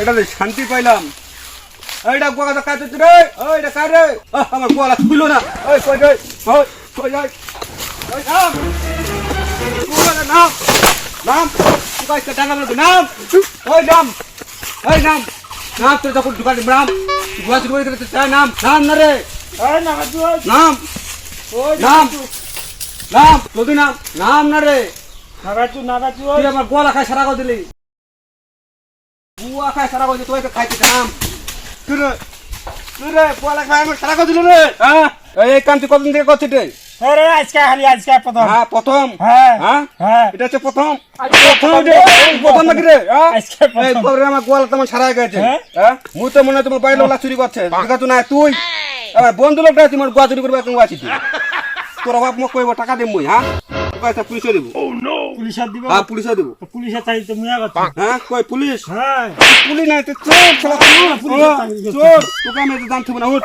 এটা তো শান্তি পাইলাম। এইটা গোয়াটা কাজ রে? ওইটা কাজ রে? আমার গোয়ালা খুলো না। ওই কই রে? ওই কই যাই ওই নাম। গোয়ালা নাম। নাম। তুই কাজ টাকা বলতে নাম। ওই নাম। ওই নাম। নাম তুই তখন দোকানে নাম। গোয়া চুরি করে চাই নাম। নাম না রে। নাম ওই নাম। নাম। জলদি নাম। নাম না রে। আমার গোয়ালা খাই সারা করে দিলি। সারা খাইতে সারা রে হ্যাঁ? এই কাম তুই কতদিন থেকে করছিস রে আজকে খালি আজকে প্রথম। হ্যাঁ প্রথম? হ্যাঁ হ্যাঁ? এটা হচ্ছে প্রথম? প্রথম প্রথম নাকি রে? আজকে প্রথম। আমার গোয়ালা তোমার সারা গেছে। হ্যাঁ? মুই তো মনে হয় তোমার বাইরে লোলা চুরি করছে। দেখা তো না তুই? বন্ধু লোকটা তোমার গোয়া চুরি করবে আছিস তোর অভাব মোক কইব টাকা দিম মুই হ্যাঁ? পয়সা পুলিশে দেবো। পুলিশের দিব? হ্যাঁ পুলিশে দেবো। পুলিশের চাই তো মুয়া কথা হ্যাঁ কই পুলিশ? হ্যাঁ পুলিশ নাই তো চোর শালা চোর তোকে আমি দাম থুব না উঠ।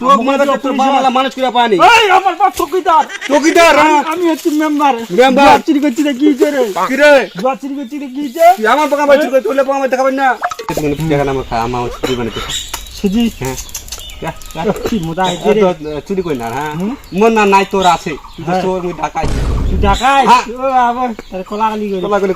তোর মানে তোর বাবা মানুষ করে পানি এই আমার বাপ চকিদার। চকিদার হ্যাঁ। আমি হচ্ছি মেম্বার। মেম্বার। চুরি করছি রে গিয়েছে রে? কি রে জুয়া চুরি করছি রে গিয়েছে তুই আমার পোকা মাছ চুরি তোলে পোকা দেখাবেন না। তুমি আমার আমার চুরি বানাতে সুজি হ্যাঁ কি মোদা এ তো, এ, চুরি করি না হ্যাঁ? মোর না নাই তোর আছে। ডাকাই হ্যাঁ। ঢাকাই তুই ঢাকায় হ্যাঁ। ও আবার তার কলা গালি করে। তোলা করে